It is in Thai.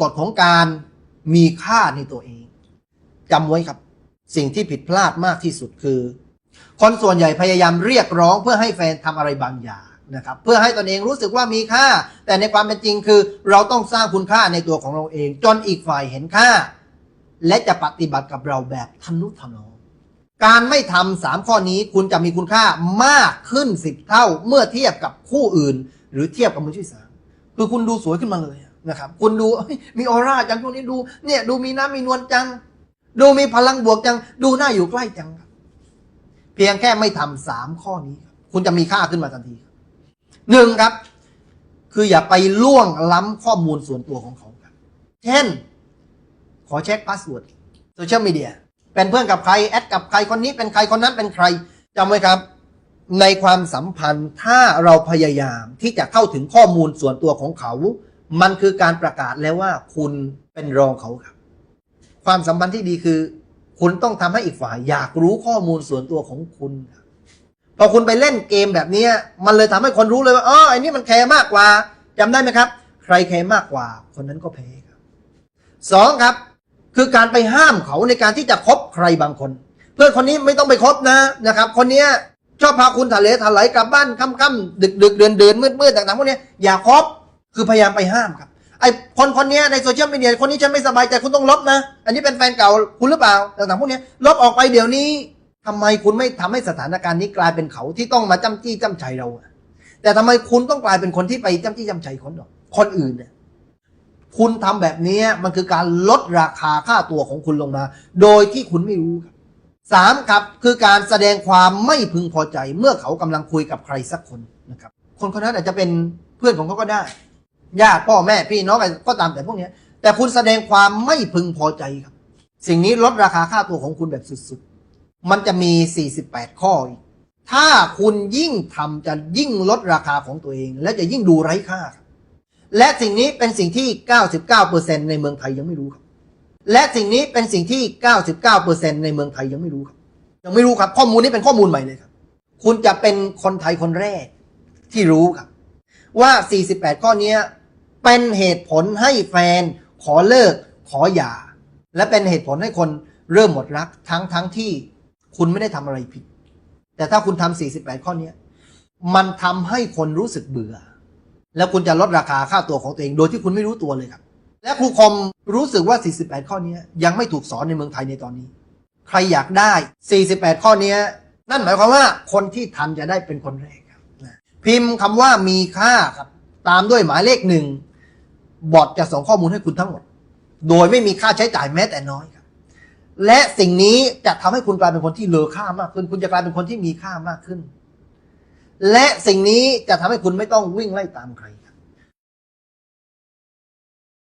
กฎของการมีค่าในตัวเองจำไว้ครับ สิ่งที่ผิดพลาดมากที่สุดคือ คนส่วนใหญ่พยายามเรียกร้องเพื่อให้แฟนทำอะไรบางอย่างนะครับเพื่อให้ตนเองรู้สึกว่ามีค่า แต่ในความเป็นจริงคือ เราต้องสร้างคุณค่าในตัวของเราเอง จนอีกฝ่ายเห็นค่า และจะปฏิบัติกับเราแบบทนุถนอมการไม่ทำสามข้อนี้คุณจะมีคุณค่ามากขึ้นสิบเท่า เมื่อเทียบกับคู่อื่น หรือเทียบกับมือที่สามคือคุณดูสวยขึ้นมาเลย นะครับ คุณดูมีออร่าจังช่วงนี้ดูเนี่ยดูมีน้ำมีนวลจัง ดูมีพลังบวกจัง ดูหน่าอยู่ใกล้จังครับ เพียงแค่ไม่ทำสามข้อนี้ คุณจะมีค่าขึ้นมาทันทีหนึ่งครับ คืออย่าไปล่วงล้ำข้อมูลส่วนตัวของเขาครับ เช่น ขอเช็คพาสเวิร์ดโซเชียลมีเดียเป็นเพื่อนกับใคร แอดกับใครคนนี้เป็นใครคนนั้นเป็นใครจำไว้ครับ ในความสัมพันธ์ถ้าเราพยายามที่จะเข้าถึงข้อมูลส่วนตัวของเขา มันคือการประกาศแล้วว่าคุณเป็นรองเขาครับ ความสัมพันธ์ที่ดีคือ คุณต้องทำให้อีกฝ่ายอยากรู้ข้อมูลส่วนตัวของคุณพอคุณไปเล่นเกมแบบนี้มันเลยทำให้คนรู้เลยว่าอ๋อไอ้นี่มันแคร์มากกว่าจำได้ไหมครับ ใครแคร์มากกว่า คนนั้นก็แพ้ครับสองครับ คือการไปห้ามเขาในการที่จะคบใครบางคน เพื่อนคนนี้ไม่ต้องไปคบนะนะครับ คนนี้ชอบพาคุณทะเลถลายกลับบ้านค่ำๆดึกดึกๆเดินเดินมืดมืดๆต่างๆพวกนี้อย่าคบ คือพยายามไปห้ามครับ ไอ้คนคนเนี้ยในโซเชียลมีเดียคนนี้ฉันไม่สบายใจคุณต้องลบนะ อันนี้เป็นแฟนเก่าคุณหรือเปล่าต่างๆพวกเนี้ยลบออกไปเดี๋ยวนี้ทำไมคุณไม่ทำให้สถานการณ์นี้กลายเป็นเขาที่ต้องมาจ้ำจี้จ้ำชัยเรา แต่ทำไมคุณต้องกลายเป็นคนที่ไปจ้ำจี้จ้ำชัยคนอื่นคนอื่นเนี่ยคุณทำแบบนี้มันคือการลดราคาค่าตัวของคุณลงมา โดยที่คุณไม่รู้ครับสามครับคือการแสดงความไม่พึงพอใจ เมื่อเขากำลังคุยกับใครสักคนนะครับ คนคนนั้นอาจจะเป็นเพื่อนของเขาก็ได้ ญาติพ่อแม่พี่น้องอะไรก็ตามแต่พวกเนี้ย แต่คุณแสดงความไม่พึงพอใจครับ สิ่งนี้ลดราคาค่าตัวของคุณแบบสุดๆ มันจะมี 48 ข้ออีก ถ้าคุณยิ่งทำจะยิ่งลดราคาของตัวเอง และจะยิ่งดูไร้ค่าครับและสิ่งนี้เป็นสิ่งที่ 99%ในเมืองไทยยังไม่รู้ครับ และสิ่งนี้เป็นสิ่งที่ 99%ในเมืองไทยยังไม่รู้ครับ ยังไม่รู้ครับ ข้อมูลนี้เป็นข้อมูลใหม่เลยครับ คุณจะเป็นคนไทยคนแรกที่รู้ครับว่า 48 ข้อนี้ เป็นเหตุผลให้แฟน ขอเลิก ขอหย่า และเป็นเหตุผลให้คนเริ่มหมดรักทั้งทั้งที่คุณไม่ได้ทำอะไรผิด แต่ถ้าคุณทำ48 ข้อนี้มันทำให้คนรู้สึกเบื่อ แล้วคุณจะลดราคาค่าตัวของตัวเอง โดยที่คุณไม่รู้ตัวเลยครับ และครูคอมรู้สึกว่า 48 ข้อนี้ยังไม่ถูกสอนในเมืองไทยในตอนนี้ ใครอยากได้ 48 ข้อนี้นั่นหมายความว่าคนที่ทันจะได้เป็นคนแรกครับพิมพ์คำว่ามีค่าครับ ตามด้วยหมายเลขหนึ่ง บอทจะส่งข้อมูลให้คุณทั้งหมด โดยไม่มีค่าใช้จ่ายแม้แต่น้อยครับ และสิ่งนี้จะทำให้คุณกลายเป็นคนที่เลอค่ามากขึ้น คุณจะกลายเป็นคนที่มีค่ามากขึ้น และสิ่งนี้จะทำให้คุณไม่ต้องวิ่งไล่ตามใคร